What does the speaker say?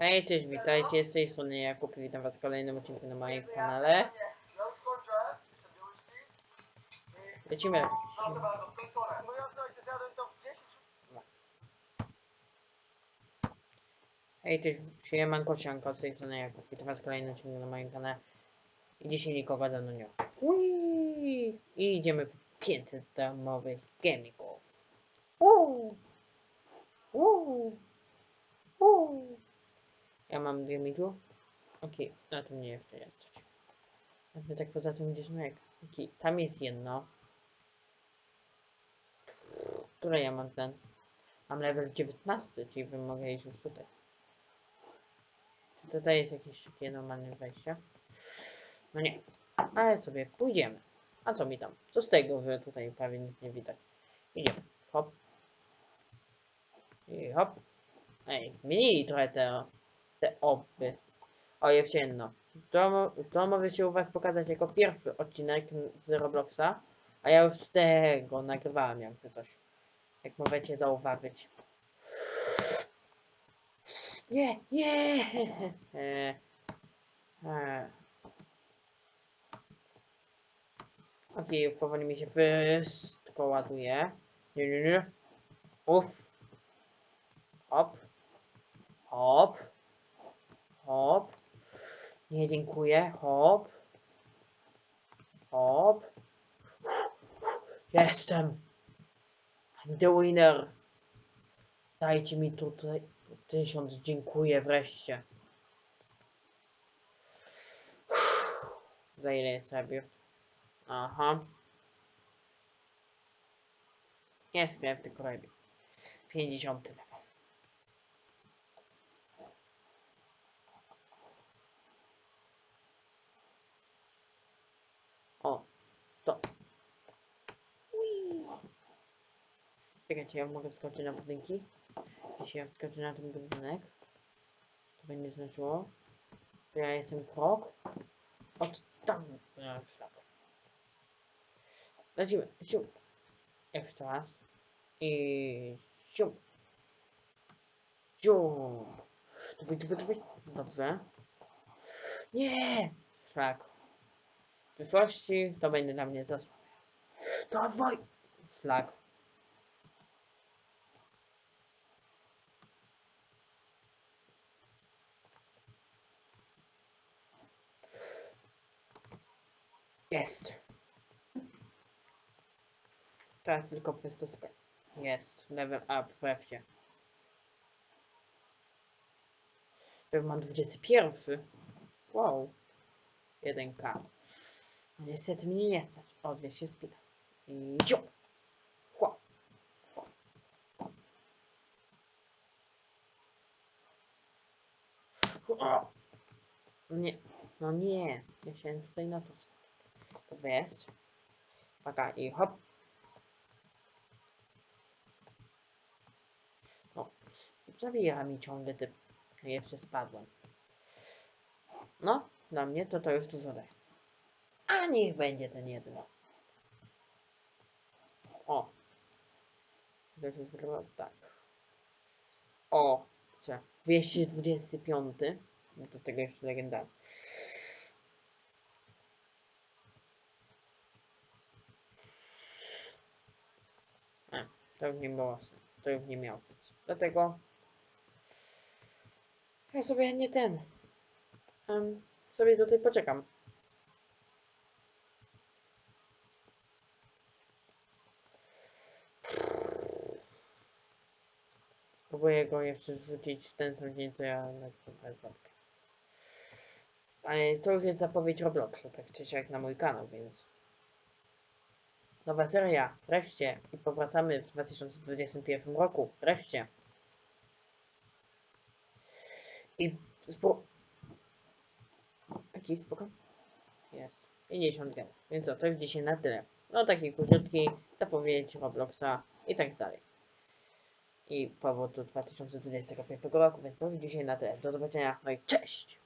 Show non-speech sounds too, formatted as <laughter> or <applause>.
Hej, cześć, witajcie, z tej strony Jakub i witam was w kolejnym odcinku na moim kanale. Lecimy. proszę bardzo, skończone. Ja słuchajcie, zjadłem to w 10 Hej, cześć, siemanko, sianko, z tej strony Jakub, witam was w kolejnym odcinku na moim kanale. I dzisiaj nikogo mną nie! I idziemy po 500 darmowych chemików. Uuu! Uuu! Mam dwie mitu. Okej, na tym nie jeszcze jest. Jakby tak poza tym gdzieś no jak. Okej, tam jest jedno. Które ja mam ten? Mam level 19, czyli bym mogę iść już tutaj. Czy tutaj jest jakieś takie normalne wejście? No nie. Ale sobie pójdziemy. A co mi tam? Co z tego, że tutaj prawie nic nie widać? Idziemy. Hop. I hop. Ej, zmienili trochę te, te oby. O, jeszcze jedno. To, to może się u was pokazać jako pierwszy odcinek z Robloxa, a ja już tego nagrywałem jakby coś. Jak możecie zauważyć. Nie, nie! <laughs> Okej, już powoli mi się wszystko ładuje. Nie, nie, nie. Uff. Hop. Hop. Nie, dziękuję. Hop. Hop. Jestem. I'm the winner. Dajcie mi tutaj tysiąc. Dziękuję wreszcie. Za ile sobie? Aha. Nie sklep, tylko robię. 50 level. O, to. Ui. Czekajcie, ja mogę wskoczyć na budynki. Jeśli ja wskoczę na ten budynek, to będzie znaczyło, że ja jestem krok od tam. No, szlak. Lecimy. Siu. Jeszcze raz. I siu. Siu. Dawaj, dawaj, dawaj. Dobrze. Nie! Szlak. W przyszłości to będzie dla mnie zasłania. Dawaj! Szlak. Jest. Teraz tylko kwestia Jest. Level up wreszcie. Ja mam 21. Wow. 1K. No Niestety mnie nie stać. O, 200 spina. I ciu. Chła. Nie. No nie. Ja się tutaj na to Jest. Uwaga i hop. No. Zabiera mi ciągle typ. Jeszcze spadłem. No, dla mnie to to już dużo daje. A niech będzie ten jeden. O. To się zrobiło tak. O. Co? 225. No do tego jeszcze legendarny. E, to już nie było. To już nie miało sensu. Dlatego ja sobie nie ten. Um, sobie tutaj poczekam. Spróbuję go jeszcze zrzucić w ten sam dzień, co ja nagrywam. Ale to już jest zapowiedź Robloxa, tak czy siak na mój kanał, więc... Nowa seria, wreszcie. I powracamy w 2021 roku, wreszcie. I spro... Jaki spoko? Jest. 50 gen. Więc co, to jest dzisiaj na tyle. No taki króciutki, zapowiedź Robloxa i tak dalej. I do 2021 roku, więc to już dzisiaj na tyle. Do zobaczenia, no i cześć!